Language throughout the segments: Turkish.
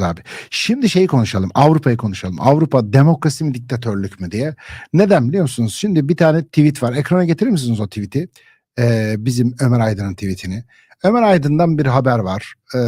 abi. Şimdi şeyi konuşalım. Avrupa'yı konuşalım. Avrupa demokrasi mi diktatörlük mü diye. Neden biliyor musunuz? Şimdi bir tane tweet var. Ekrana getirir misiniz o tweet'i? Ee, bizim Ömer Aydın'ın tweetini. Ömer Aydın'dan bir haber var ee,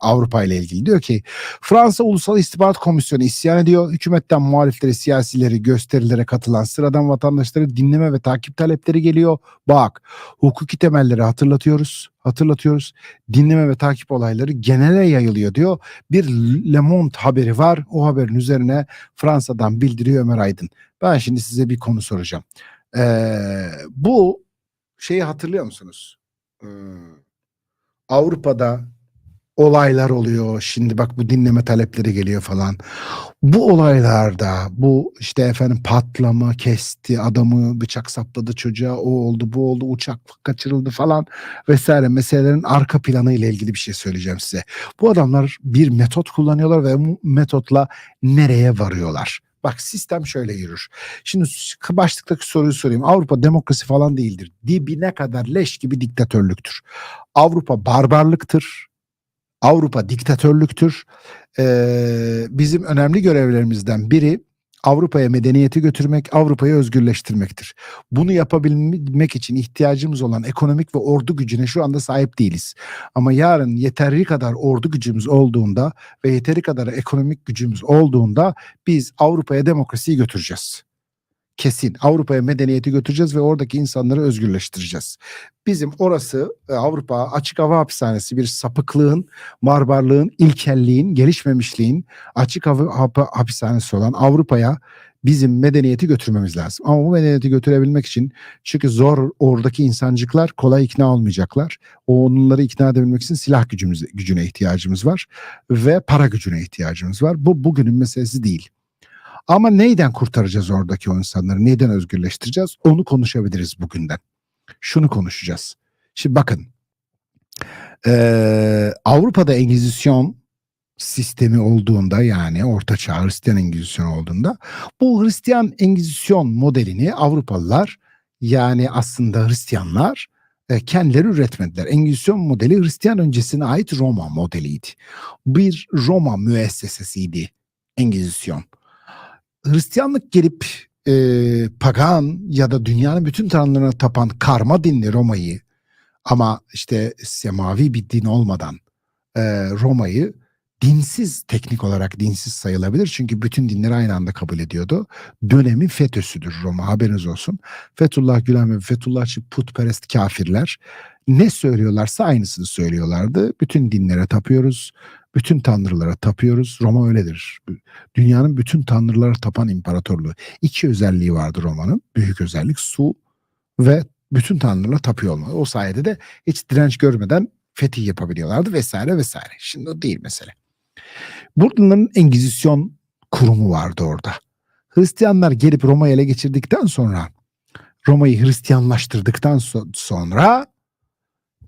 Avrupa ile ilgili. Diyor ki Fransa Ulusal İstihbarat Komisyonu isyan ediyor. Hükümetten muhalifleri, siyasileri, gösterilere katılan sıradan vatandaşları dinleme ve takip talepleri geliyor. Bak hukuki temelleri hatırlatıyoruz. Hatırlatıyoruz. Dinleme ve takip olayları genele yayılıyor diyor. Bir Le Monde haberi var. O haberin üzerine Fransa'dan bildiriyor Ömer Aydın. Ben şimdi size bir konu soracağım. Ee, bu şeyi hatırlıyor musunuz? Hmm. Avrupa'da olaylar oluyor. Şimdi bak bu dinleme talepleri geliyor falan. Bu olaylarda bu işte efendim patlama kesti adamı bıçak sapladı çocuğa o oldu bu oldu uçak kaçırıldı falan vesaire meselelerin arka planı ile ilgili bir şey söyleyeceğim size. Bu adamlar bir metot kullanıyorlar ve bu metotla nereye varıyorlar? Bak sistem şöyle yürür. Şimdi başlıktaki soruyu sorayım. Avrupa demokrasi falan değildir. Dibine kadar leş gibi diktatörlüktür. Avrupa barbarlıktır. Avrupa diktatörlüktür. Ee, bizim önemli görevlerimizden biri Avrupa'ya medeniyeti götürmek, Avrupa'yı özgürleştirmektir. Bunu yapabilmek için ihtiyacımız olan ekonomik ve ordu gücüne şu anda sahip değiliz. Ama yarın yeteri kadar ordu gücümüz olduğunda ve yeteri kadar ekonomik gücümüz olduğunda biz Avrupa'ya demokrasiyi götüreceğiz. Kesin Avrupa'ya medeniyeti götüreceğiz ve oradaki insanları özgürleştireceğiz. Bizim orası e, Avrupa açık hava hapishanesi bir sapıklığın, barbarlığın, ilkelliğin, gelişmemişliğin açık hava hapishanesi olan Avrupa'ya bizim medeniyeti götürmemiz lazım. Ama bu medeniyeti götürebilmek için çünkü zor oradaki insancıklar kolay ikna olmayacaklar. Onları ikna edebilmek için silah gücümüz, gücüne ihtiyacımız var ve para gücüne ihtiyacımız var. Bu bugünün meselesi değil. Ama neyden kurtaracağız oradaki o insanları? Neyden özgürleştireceğiz? Onu konuşabiliriz bugünden. Şunu konuşacağız. Şimdi bakın. Ee, Avrupa'da Engizisyon sistemi olduğunda yani Orta Çağ Hristiyan Engizisyon olduğunda bu Hristiyan Engizisyon modelini Avrupalılar yani aslında Hristiyanlar e, kendileri üretmediler. Engizisyon modeli Hristiyan öncesine ait Roma modeliydi. Bir Roma müessesesiydi Engizisyon. Hristiyanlık gelip e, pagan ya da dünyanın bütün tanrılarına tapan karma dinli Roma'yı ama işte semavi bir din olmadan e, Roma'yı dinsiz teknik olarak dinsiz sayılabilir. Çünkü bütün dinleri aynı anda kabul ediyordu. Dönemin FETÖ'südür Roma haberiniz olsun. Fethullah Gülen ve Fethullahçı putperest kafirler ne söylüyorlarsa aynısını söylüyorlardı. Bütün dinlere tapıyoruz. Bütün tanrılara tapıyoruz. Roma öyledir. Dünyanın bütün tanrılara tapan imparatorluğu. İki özelliği vardı Roma'nın. Büyük özellik su ve bütün tanrılara tapıyor olmalı. O sayede de hiç direnç görmeden fetih yapabiliyorlardı vesaire vesaire. Şimdi o değil mesele. Bunların Engizisyon kurumu vardı orada. Hristiyanlar gelip Roma'yı ele geçirdikten sonra Roma'yı Hristiyanlaştırdıktan sonra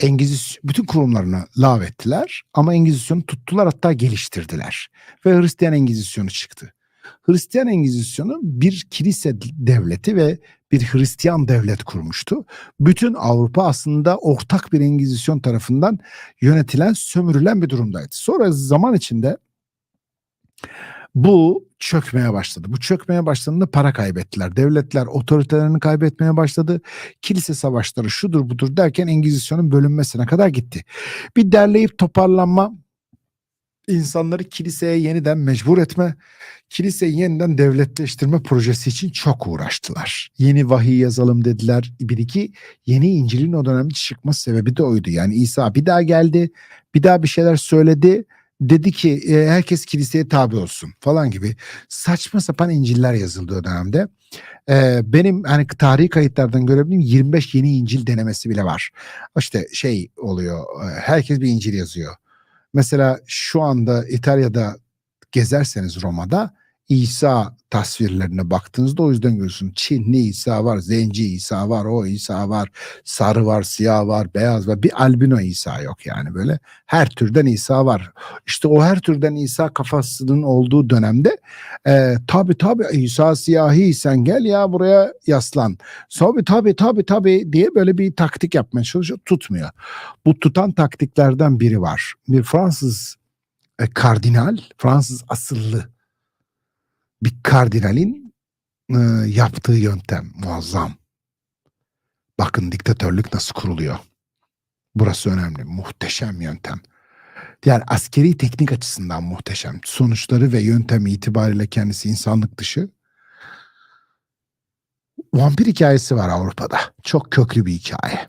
Engizisyon bütün kurumlarını lağvettiler ama Engizisyonu tuttular hatta geliştirdiler ve Hristiyan Engizisyonu çıktı. Hristiyan Engizisyonu bir kilise devleti ve bir Hristiyan devlet kurmuştu. Bütün Avrupa aslında ortak bir Engizisyon tarafından yönetilen, sömürülen bir durumdaydı. Sonra zaman içinde bu çökmeye başladı. Bu çökmeye başladığında para kaybettiler. Devletler otoritelerini kaybetmeye başladı. Kilise savaşları şudur budur derken Engizisyon'un bölünmesine kadar gitti. Bir derleyip toparlanma insanları kiliseye yeniden mecbur etme, kiliseyi yeniden devletleştirme projesi için çok uğraştılar. Yeni vahiy yazalım dediler. Bir iki yeni İncil'in o dönemde çıkma sebebi de oydu. Yani İsa bir daha geldi, bir daha bir şeyler söyledi dedi ki e, herkes kiliseye tabi olsun falan gibi saçma sapan İncil'ler yazıldı o dönemde. E, benim hani tarihi kayıtlardan görebildiğim 25 yeni İncil denemesi bile var. İşte şey oluyor e, herkes bir İncil yazıyor. Mesela şu anda İtalya'da gezerseniz Roma'da İsa tasvirlerine baktığınızda o yüzden görürsün. Çinli İsa var, Zenci İsa var, o İsa var, sarı var, siyah var, beyaz var. Bir albino İsa yok yani böyle. Her türden İsa var. İşte o her türden İsa kafasının olduğu dönemde e, tabi tabi İsa siyahi sen gel ya buraya yaslan. Tabi tabi tabi tabi diye böyle bir taktik yapmaya çalışıyor. Tutmuyor. Bu tutan taktiklerden biri var. Bir Fransız e, kardinal, Fransız asıllı bir kardinalin e, yaptığı yöntem muazzam. Bakın diktatörlük nasıl kuruluyor. Burası önemli. Muhteşem yöntem. Yani askeri teknik açısından muhteşem. Sonuçları ve yöntemi itibariyle kendisi insanlık dışı. Vampir hikayesi var Avrupa'da. Çok köklü bir hikaye.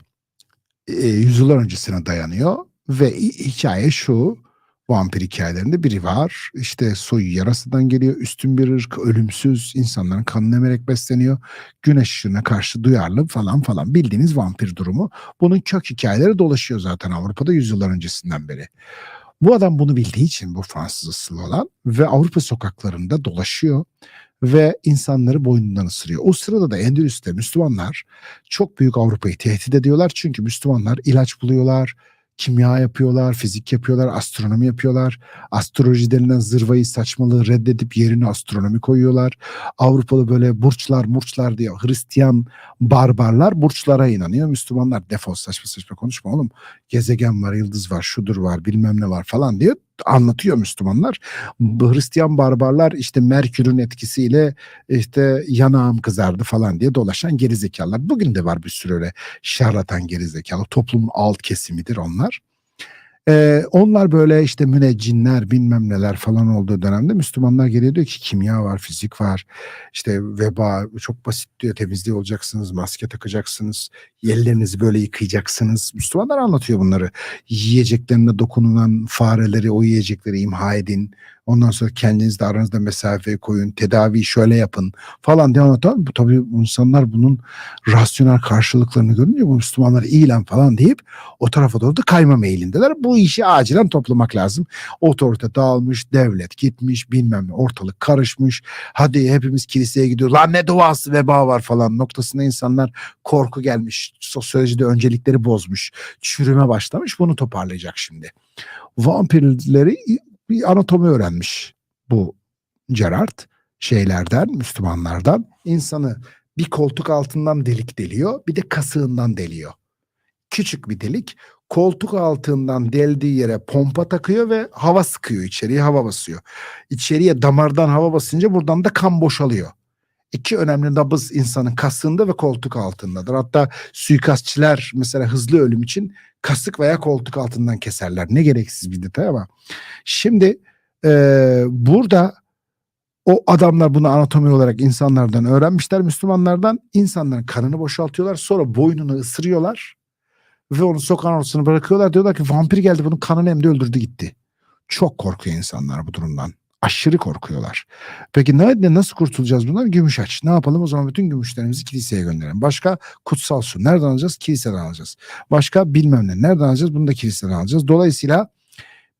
E, yüzyıllar öncesine dayanıyor ve hikaye şu. Vampir hikayelerinde biri var. İşte soyu yarasından geliyor. Üstün bir ırk, ölümsüz, insanların kanını emerek besleniyor. Güneş ışığına karşı duyarlı falan falan. Bildiğiniz vampir durumu. Bunun kök hikayeleri dolaşıyor zaten Avrupa'da yüzyıllar öncesinden beri. Bu adam bunu bildiği için bu Fransız asıllı olan ve Avrupa sokaklarında dolaşıyor ve insanları boynundan ısırıyor. O sırada da Endülüs'te Müslümanlar çok büyük Avrupa'yı tehdit ediyorlar. Çünkü Müslümanlar ilaç buluyorlar, kimya yapıyorlar, fizik yapıyorlar, astronomi yapıyorlar. Astroloji denilen zırvayı saçmalığı reddedip yerine astronomi koyuyorlar. Avrupalı böyle burçlar murçlar diye Hristiyan barbarlar burçlara inanıyor. Müslümanlar defol saçma saçma konuşma oğlum. Gezegen var, yıldız var, şudur var, bilmem ne var falan diye anlatıyor Müslümanlar. Hristiyan barbarlar işte Merkür'ün etkisiyle işte yanağım kızardı falan diye dolaşan gerizekalılar. Bugün de var bir sürü öyle şarlatan gerizekalı. Toplumun alt kesimidir onlar. Ee, onlar böyle işte müneccinler bilmem neler falan olduğu dönemde Müslümanlar geliyor diyor ki kimya var, fizik var, işte veba çok basit diyor temizliği olacaksınız, maske takacaksınız, ellerinizi böyle yıkayacaksınız. Müslümanlar anlatıyor bunları. Yiyeceklerine dokunulan fareleri o yiyecekleri imha edin. Ondan sonra kendiniz de aranızda mesafe koyun, tedavi şöyle yapın falan diye anlatan. Bu tabii insanlar bunun rasyonel karşılıklarını görünce bu Müslümanlar iyilen falan deyip o tarafa doğru da kayma meylindeler. Bu işi acilen toplamak lazım. Otorite dağılmış, devlet gitmiş, bilmem ne ortalık karışmış. Hadi hepimiz kiliseye gidiyoruz. Lan ne duası veba var falan noktasında insanlar korku gelmiş. Sosyolojide öncelikleri bozmuş. Çürüme başlamış. Bunu toparlayacak şimdi. Vampirleri bir anatomi öğrenmiş bu Gerard şeylerden, Müslümanlardan. insanı bir koltuk altından delik deliyor, bir de kasığından deliyor. Küçük bir delik. Koltuk altından deldiği yere pompa takıyor ve hava sıkıyor içeriye hava basıyor. İçeriye damardan hava basınca buradan da kan boşalıyor. İki önemli nabız insanın kasığında ve koltuk altındadır. Hatta suikastçiler mesela hızlı ölüm için kasık veya koltuk altından keserler. Ne gereksiz bir detay ama. Şimdi e, burada o adamlar bunu anatomi olarak insanlardan öğrenmişler. Müslümanlardan insanların kanını boşaltıyorlar. Sonra boynunu ısırıyorlar. Ve onu sokağın ortasına bırakıyorlar. Diyorlar ki vampir geldi bunun kanını emdi öldürdü gitti. Çok korkuyor insanlar bu durumdan. Aşırı korkuyorlar. Peki ne, nasıl kurtulacağız bundan? Gümüş aç. Ne yapalım? O zaman bütün gümüşlerimizi kiliseye gönderelim. Başka kutsal su. Nereden alacağız? Kiliseden alacağız. Başka bilmem ne. Nereden alacağız? Bunu da kiliseden alacağız. Dolayısıyla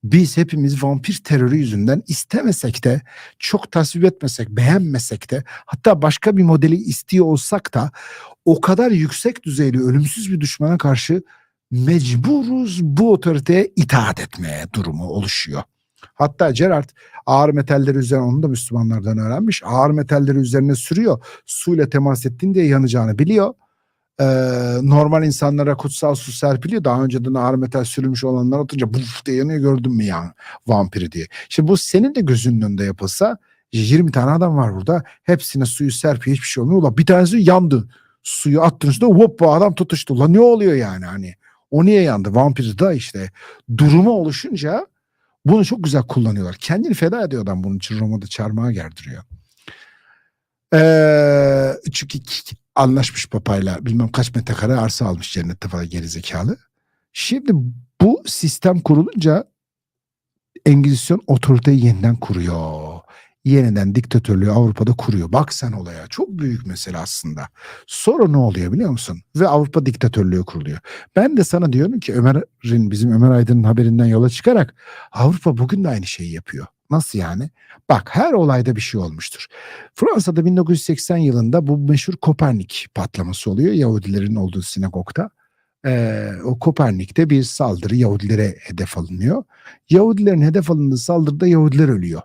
biz hepimiz vampir terörü yüzünden istemesek de çok tasvip etmesek, beğenmesek de hatta başka bir modeli istiyor olsak da o kadar yüksek düzeyli ölümsüz bir düşmana karşı mecburuz bu otoriteye itaat etmeye durumu oluşuyor. Hatta Gerard ağır metalleri üzerine onu da Müslümanlardan öğrenmiş. Ağır metalleri üzerine sürüyor. Suyla temas ettin diye yanacağını biliyor. Ee, normal insanlara kutsal su serpiliyor. Daha önceden ağır metal sürülmüş olanlar atınca buf diye yanıyor gördün mü ya vampiri diye. Şimdi bu senin de gözünün önünde yapılsa 20 tane adam var burada. Hepsine suyu serpiyor hiçbir şey olmuyor. Ulan bir tanesi yandı. Suyu attın üstüne hoppa adam tutuştu. Ulan ne oluyor yani hani. O niye yandı? Vampir da işte durumu oluşunca bunu çok güzel kullanıyorlar. Kendini feda ediyor adam bunun için Roma'da çarmıha gerdiriyor. Ee, çünkü anlaşmış papayla bilmem kaç metrekare arsa almış cennette falan gerizekalı. Şimdi bu sistem kurulunca Engizisyon otoriteyi yeniden kuruyor. Yeniden diktatörlüğü Avrupa'da kuruyor. Bak sen olaya. Çok büyük mesele aslında. Sonra ne oluyor biliyor musun? Ve Avrupa diktatörlüğü kuruluyor. Ben de sana diyorum ki Ömer'in bizim Ömer Aydın'ın haberinden yola çıkarak Avrupa bugün de aynı şeyi yapıyor. Nasıl yani? Bak her olayda bir şey olmuştur. Fransa'da 1980 yılında bu meşhur Kopernik patlaması oluyor. Yahudilerin olduğu sinagogda. Ee, o Kopernik'te bir saldırı Yahudilere hedef alınıyor. Yahudilerin hedef alındığı saldırıda Yahudiler ölüyor.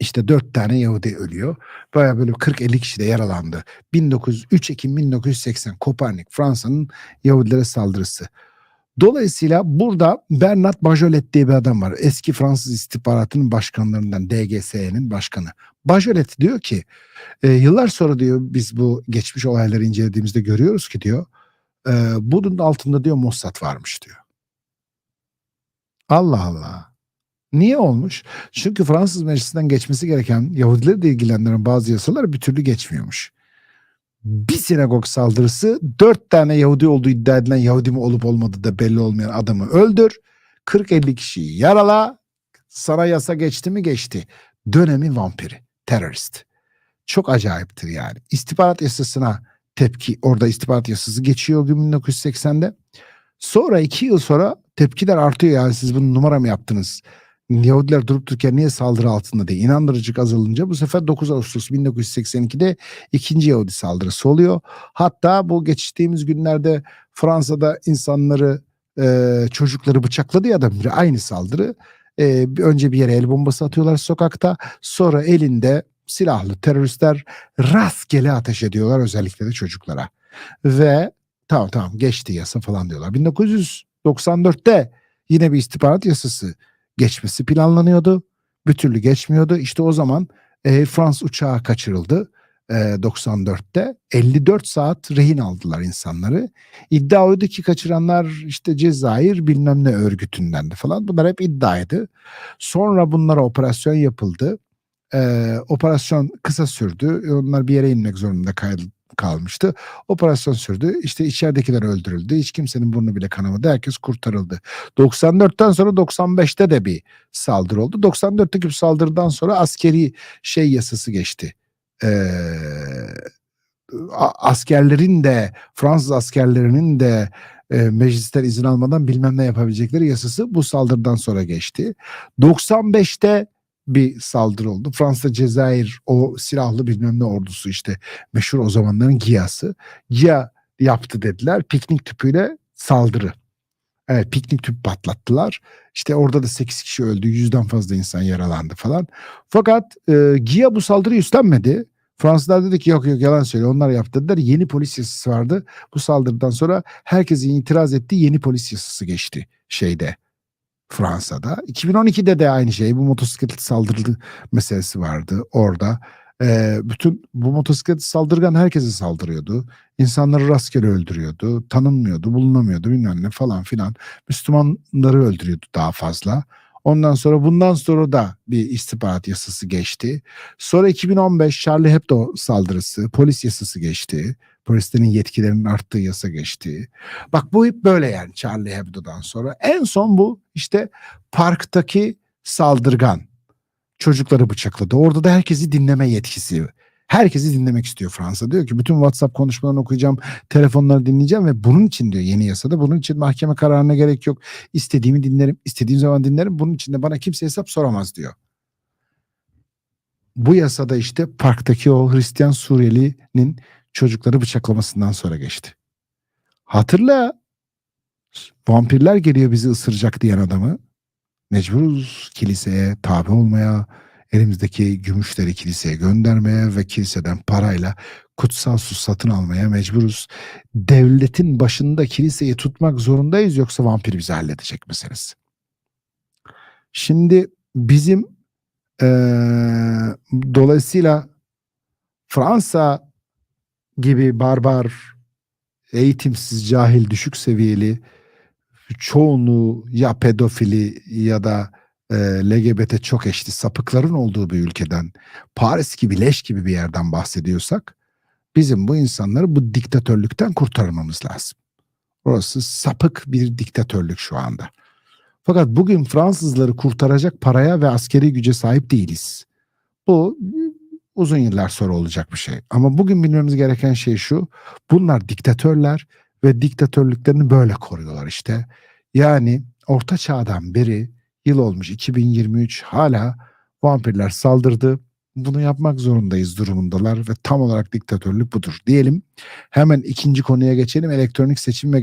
İşte dört tane Yahudi ölüyor. Baya böyle 40-50 kişi de yaralandı. 1903 Ekim 1980 Kopernik Fransa'nın Yahudilere saldırısı. Dolayısıyla burada Bernard Bajolet diye bir adam var. Eski Fransız istihbaratının başkanlarından DGSE'nin başkanı. Bajolet diyor ki e, yıllar sonra diyor biz bu geçmiş olayları incelediğimizde görüyoruz ki diyor e, bunun altında diyor Mossad varmış diyor. Allah Allah. Niye olmuş? Çünkü Fransız meclisinden geçmesi gereken Yahudileri de ilgilendiren bazı yasalar bir türlü geçmiyormuş. Bir sinagog saldırısı dört tane Yahudi olduğu iddia edilen Yahudi mi olup olmadığı da belli olmayan adamı öldür. 40-50 kişiyi yarala. Sana yasa geçti mi geçti. Dönemi vampiri, terörist. Çok acayiptir yani. İstihbarat yasasına tepki, orada istihbarat yasası geçiyor o gün 1980'de. Sonra iki yıl sonra tepkiler artıyor yani siz bunu numara mı yaptınız? Yahudiler durup dururken niye saldırı altında diye inandırıcılık azalınca bu sefer 9 Ağustos 1982'de ikinci Yahudi saldırısı oluyor. Hatta bu geçtiğimiz günlerde Fransa'da insanları e, çocukları bıçakladı ya da biri aynı saldırı. E, önce bir yere el bombası atıyorlar sokakta sonra elinde silahlı teröristler rastgele ateş ediyorlar özellikle de çocuklara. Ve tamam tamam geçti yasa falan diyorlar. 1994'te yine bir istihbarat yasası geçmesi planlanıyordu. Bir türlü geçmiyordu. İşte o zaman Air France uçağı kaçırıldı e, 94'te. 54 saat rehin aldılar insanları. İddia oydu ki kaçıranlar işte Cezayir bilmem ne örgütündendi falan. Bunlar hep iddiaydı. Sonra bunlara operasyon yapıldı. E, operasyon kısa sürdü. Onlar bir yere inmek zorunda kalmıştı. Operasyon sürdü. İşte içeridekiler öldürüldü. Hiç kimsenin burnu bile kanamadı. Herkes kurtarıldı. 94'ten sonra 95'te de bir saldırı oldu. 94'teki bu saldırıdan sonra askeri şey yasası geçti. Ee, askerlerin de Fransız askerlerinin de e, meclisten izin almadan bilmem ne yapabilecekleri yasası bu saldırıdan sonra geçti. 95'te bir saldırı oldu. Fransa Cezayir o silahlı bilmem ne ordusu işte meşhur o zamanların GİA'sı. GİA yaptı dediler. Piknik tüpüyle saldırı. Evet piknik tüpü patlattılar. İşte orada da 8 kişi öldü. Yüzden fazla insan yaralandı falan. Fakat e, GİA bu saldırıyı üstlenmedi. Fransızlar dedi ki yok yok yalan söylüyor onlar yaptı dediler. Yeni polis yasası vardı. Bu saldırıdan sonra herkesin itiraz ettiği yeni polis yasası geçti şeyde Fransa'da. 2012'de de aynı şey bu motosiklet saldırı meselesi vardı orada. Ee, bütün bu motosiklet saldırgan herkese saldırıyordu. İnsanları rastgele öldürüyordu. Tanınmıyordu, bulunamıyordu bilmem ne falan filan. Müslümanları öldürüyordu daha fazla. Ondan sonra bundan sonra da bir istihbarat yasası geçti. Sonra 2015 Charlie Hebdo saldırısı, polis yasası geçti. Polislerin yetkilerinin arttığı yasa geçti. Bak bu hep böyle yani Charlie Hebdo'dan sonra. En son bu işte parktaki saldırgan çocukları bıçakladı. Orada da herkesi dinleme yetkisi. Herkesi dinlemek istiyor Fransa. Diyor ki bütün WhatsApp konuşmalarını okuyacağım, telefonları dinleyeceğim ve bunun için diyor yeni yasada bunun için mahkeme kararına gerek yok. İstediğimi dinlerim, istediğim zaman dinlerim. Bunun için de bana kimse hesap soramaz diyor. Bu yasada işte parktaki o Hristiyan Suriyeli'nin çocukları bıçaklamasından sonra geçti. Hatırla vampirler geliyor bizi ısıracak diyen adamı. Mecburuz kiliseye tabi olmaya, elimizdeki gümüşleri kiliseye göndermeye ve kiliseden parayla kutsal su satın almaya mecburuz. Devletin başında kiliseyi tutmak zorundayız yoksa vampir bizi halledecek meselesi. Şimdi bizim eee, dolayısıyla Fransa gibi barbar, eğitimsiz, cahil, düşük seviyeli çoğunluğu ya pedofili ya da e, LGBT çok eşli sapıkların olduğu bir ülkeden Paris gibi leş gibi bir yerden bahsediyorsak bizim bu insanları bu diktatörlükten kurtarmamız lazım. Orası sapık bir diktatörlük şu anda. Fakat bugün Fransızları kurtaracak paraya ve askeri güce sahip değiliz. Bu uzun yıllar sonra olacak bir şey. Ama bugün bilmemiz gereken şey şu. Bunlar diktatörler ve diktatörlüklerini böyle koruyorlar işte. Yani orta çağdan beri yıl olmuş 2023 hala vampirler saldırdı. Bunu yapmak zorundayız durumundalar ve tam olarak diktatörlük budur diyelim. Hemen ikinci konuya geçelim. Elektronik seçim ve